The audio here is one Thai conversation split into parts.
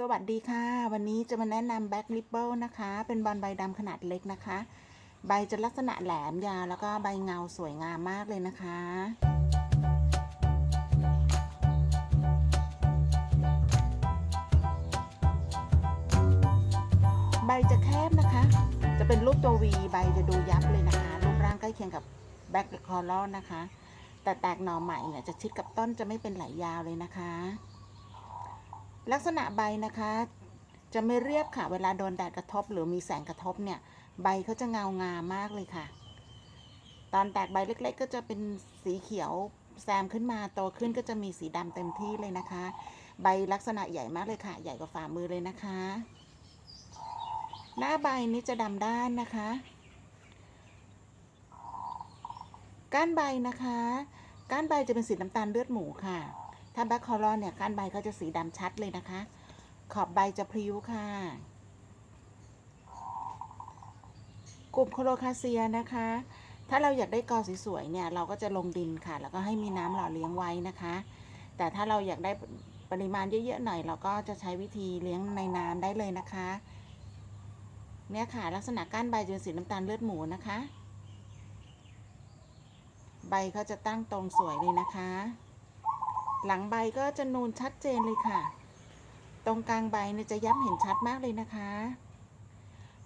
สวัสดีค่ะ วันนี้จะมาแนะนำแบ็กลิปเปิลนะคะ เป็นบอลใบดำขนาดเล็กนะคะ ใบจะลักษณะแหลมยาวแล้วก็ใบเงาสวยงามมากเลยนะคะใบจะแคบนะคะ จะเป็นรูปตัววีใบจะดูยับเลยนะคะ รูปร่างใกล้เคียงกับแบ็กคอร์ลนะคะ แต่แตกหน่อใหม่เนี่ยจะชิดกับต้นจะไม่เป็นไหลยาวเลยนะคะ ลักษณะใบนะคะ จะไม่เรียบค่ะ เวลาโดนแดดกระทบ หรือมีแสงกระทบเนี่ย ใบเขาจะเงางามมากเลยค่ะ ตอนแตกใบเล็ก ๆ ก็จะเป็นสีเขียวแซมขึ้นมาโตขึ้นก็จะมีสีดำเต็มที่เลยนะคะ ใบลักษณะใหญ่มากเลยค่ะ ใหญ่กว่าฝ่ามือเลยนะคะ หน้าใบนี้จะดำด้านนะคะ ก้านใบนะคะ ก้านใบจะเป็นสีน้ำตาลเลือดหมูค่ะ ถ้าแบ็คคอรอนเนี่ยก้านใบเขาจะสีดำชัดเลยนะคะ ขอบใบจะพริ้วค่ะ กลุ่มโคโลคาเซียนะคะ ถ้าเราอยากได้กอสวยๆเนี่ยเราก็จะลงดินค่ะ แล้วก็ให้มีน้ำหล่อเลี้ยงไว้นะคะ แต่ถ้าเราอยากได้ปริมาณเยอะๆหน่อย เราก็จะใช้วิธีเลี้ยงในน้ำได้เลยนะคะเนี่ยค่ะ ลักษณะก้านใบจะเป็นสีน้ำตาลเลือดหมูนะคะ ใบเขาจะตั้งตรงสวยเลยนะคะ หลังใบก็จะนูนชัดเจนเลยค่ะ ตรงกลางใบเนี่ยจะย้ำเห็นชัดมากเลยนะคะ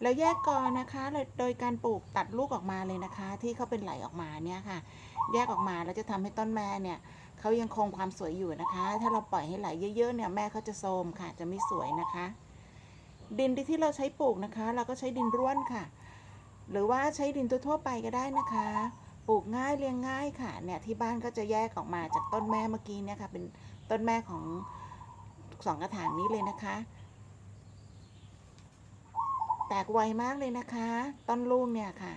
แล้วแยกกอนะคะโดยการปลูกตัดลูกออกมาเลยนะคะ ที่เขาเป็นไหลออกมาเนี่ยค่ะ แยกออกมาแล้วจะทำให้ต้นแม่เนี่ยเขายังคงความสวยอยู่นะคะ ถ้าเราปล่อยให้ไหลเยอะๆเนี่ยแม่เขาจะโทรมค่ะ จะไม่สวยนะคะ ดินที่เราใช้ปลูกนะคะ เราก็ใช้ดินร่วนค่ะ หรือว่าใช้ดินทั่วๆไปก็ได้นะคะ ลูกง่ายเลี้ยงง่ายค่ะเนี่ยที่บ้านก็จะแยกออกมาจากต้นแม่เมื่อกี้เนี่ยค่ะเป็นต้นแม่ของสองกระถางนี้เลยนะคะ แตกไวมากเลยนะคะ ต้นลูกเนี่ยค่ะ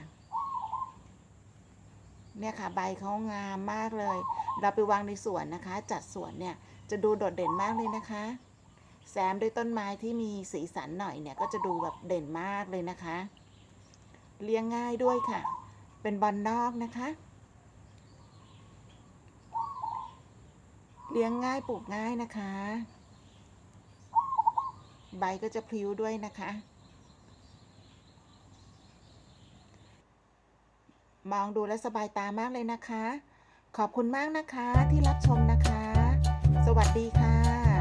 เนี่ยค่ะใบเขางามมากเลย เราไปวางในสวนนะคะ จัดสวนเนี่ยจะดูโดดเด่นมากเลยนะคะ แซมด้วยต้นไม้ที่มีสีสันหน่อยเนี่ยก็จะดูแบบเด่นมากเลยนะคะ เลี้ยงง่ายด้วยค่ะ เป็นบอลนอกนะคะ เลี้ยงง่ายปลูกง่ายนะคะ ใบก็จะพลิ้วด้วยนะคะ มองดูและสบายตามากเลยนะคะ ขอบคุณมากนะคะที่รับชมนะคะ สวัสดีค่ะ